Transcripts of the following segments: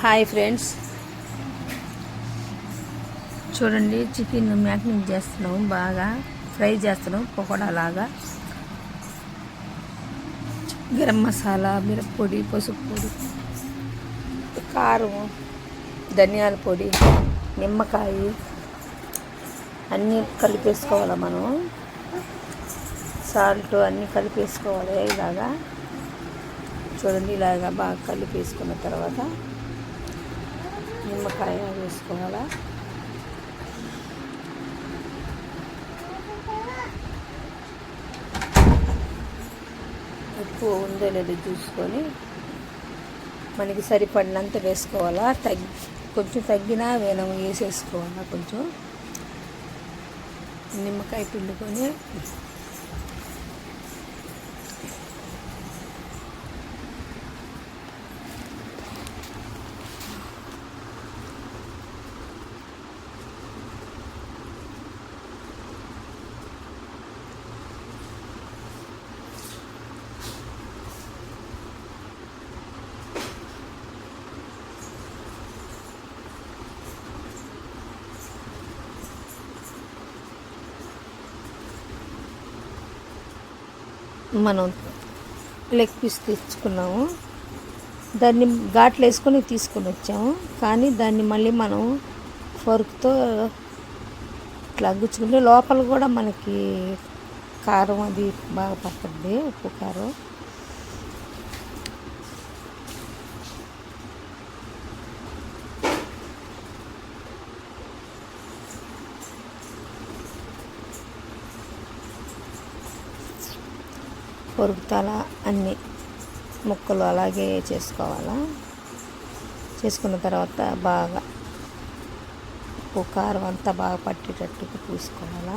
Hi friends చూడండి chicken magnet చేస్తున్నాం బాగా. ఫ్రై చేస్తున్నాం పకోడా లాగా. గరం మసాలా మిరప్పొడి పసుపు పొడి కారం ధనియాల పొడి నిమ్మకాయ అన్నీ కలిపేసుకోవాలి మనం? సాల్ట్ అన్నీ కలిపేసుకోవాలి ఇలాగా. చూడండి ఇలాగా బాగా కలిపేసుకున్న తర్వాత నిమ్మకాయ వేసుకోవాలా? ఉప్పు ఉందో లేదో చూసుకొని మనకి సరిపడినంత వేసుకోవాలా? తగ్గి కొంచెం తగ్గినా వేనం వేసేసుకోవాలా కొంచెం? నిమ్మకాయ పిండుకొని మనం లెగ్ పీస్ తెచ్చుకున్నాము దాన్ని ఘాట్లు వేసుకొని తీసుకొని వచ్చాము. కానీ దాన్ని మళ్ళీ మనం ఫోర్క్తో ఇట్లా గుచ్చుకుంటే లోపల కూడా మనకి కారం అది బాగా పడుతుంది ఉప్పు కారం. పొరుగుతల అన్ని ముక్కలు అలాగే చేసుకోవాలా? చేసుకున్న తర్వాత బాగా ఉప్పు కారం అంతా బాగా పట్టేటట్టుగా పూసుకోవాలా?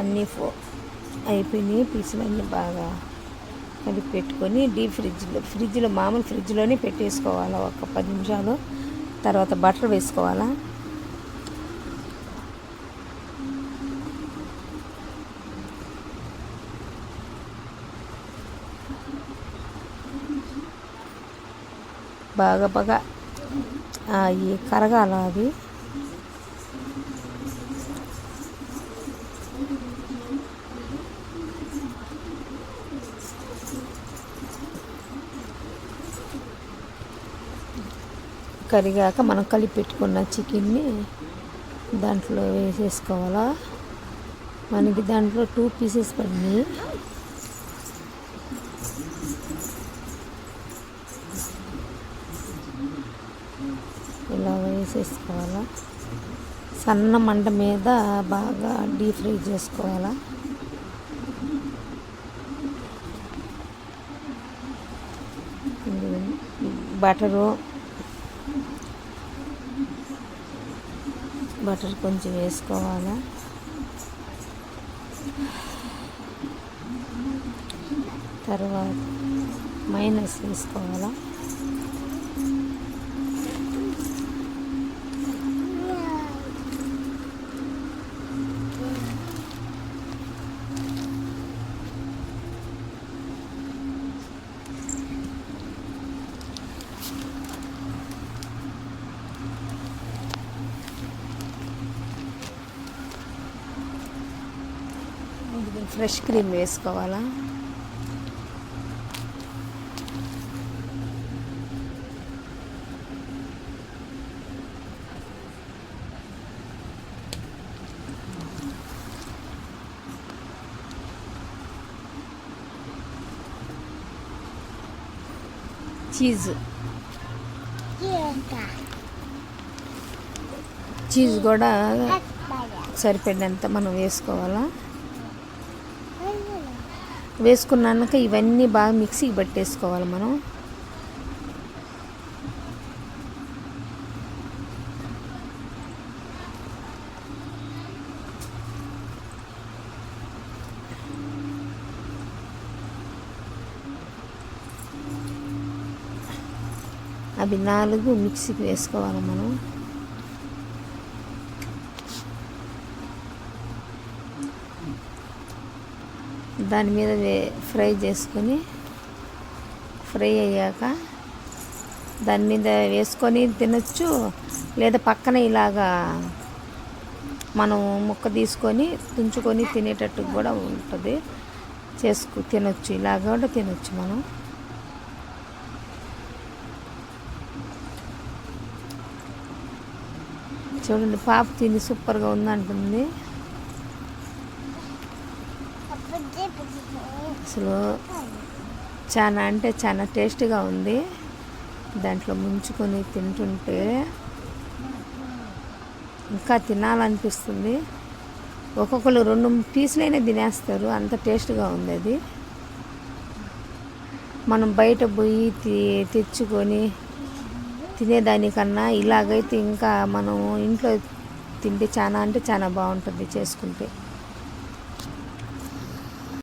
అన్నీ ఫో అయిపోయినాయి పీసులన్నీ బాగా కలిపి పెట్టుకొని డీప్ ఫ్రిడ్జ్లో ఫ్రిడ్జ్లో మామూలు ఫ్రిడ్జ్లోనే పెట్టేసుకోవాలి ఒక పది నిమిషాలు. తర్వాత బటర్ వేసుకోవాలా. బాగా బాగా ఈ కరగాల అది కరిగాక మనం కలిపి పెట్టుకున్న చికెన్ని దాంట్లో వేసేసుకోవాలా? మనకి దాంట్లో టూ పీసెస్ పడినాయి ఇలా వేసేసుకోవాలా? సన్న మంట మీద బాగా డీప్ ఫ్రై చేసుకోవాలా? బటరు బటర్ కొంచెం వేసుకోవాలా? తర్వాత మైనస్ వేసుకోవాలా? ఫ్రెష్ క్రీమ్ వేసుకోవాలా? చీజ్. చీజ్ కూడా సరిపడినంత మనం వేసుకోవాలా? వేసుకున్నాక ఇవన్నీ బాగా మిక్సీకి పట్టేసుకోవాలి మనం. అవి నాలుగు మిక్సీకి వేసుకోవాలి మనం. దాని మీద వే- ఫ్రై చేసుకొని ఫ్రై అయ్యాక దాని మీద వేసుకొని తినచ్చు లేదా పక్కన ఇలాగా మనం ముక్క తీసుకొని తుంచుకొని తినేటట్టు కూడా ఉంటుంది. చేసుకు తినొచ్చు ఇలాగ కూడా తినొచ్చు మనం. చూడండి పాప తిని సూపర్గా ఉందంటుంది. అసలు చాలా అంటే చాలా టేస్టీగా ఉంది. దాంట్లో ముంచుకొని తింటుంటే ఇంకా తినాలనిపిస్తుంది. ఒక్కొక్కరు రెండు పీసులైనా తినేస్తారు. అంత టేస్ట్గా ఉంది అది. మనం బయట పోయి తెచ్చుకొని తినేదానికన్నా ఇలాగైతే ఇంకా మనం ఇంట్లో తింటే చాలా అంటే చాలా బాగుంటుంది చేసుకుంటే.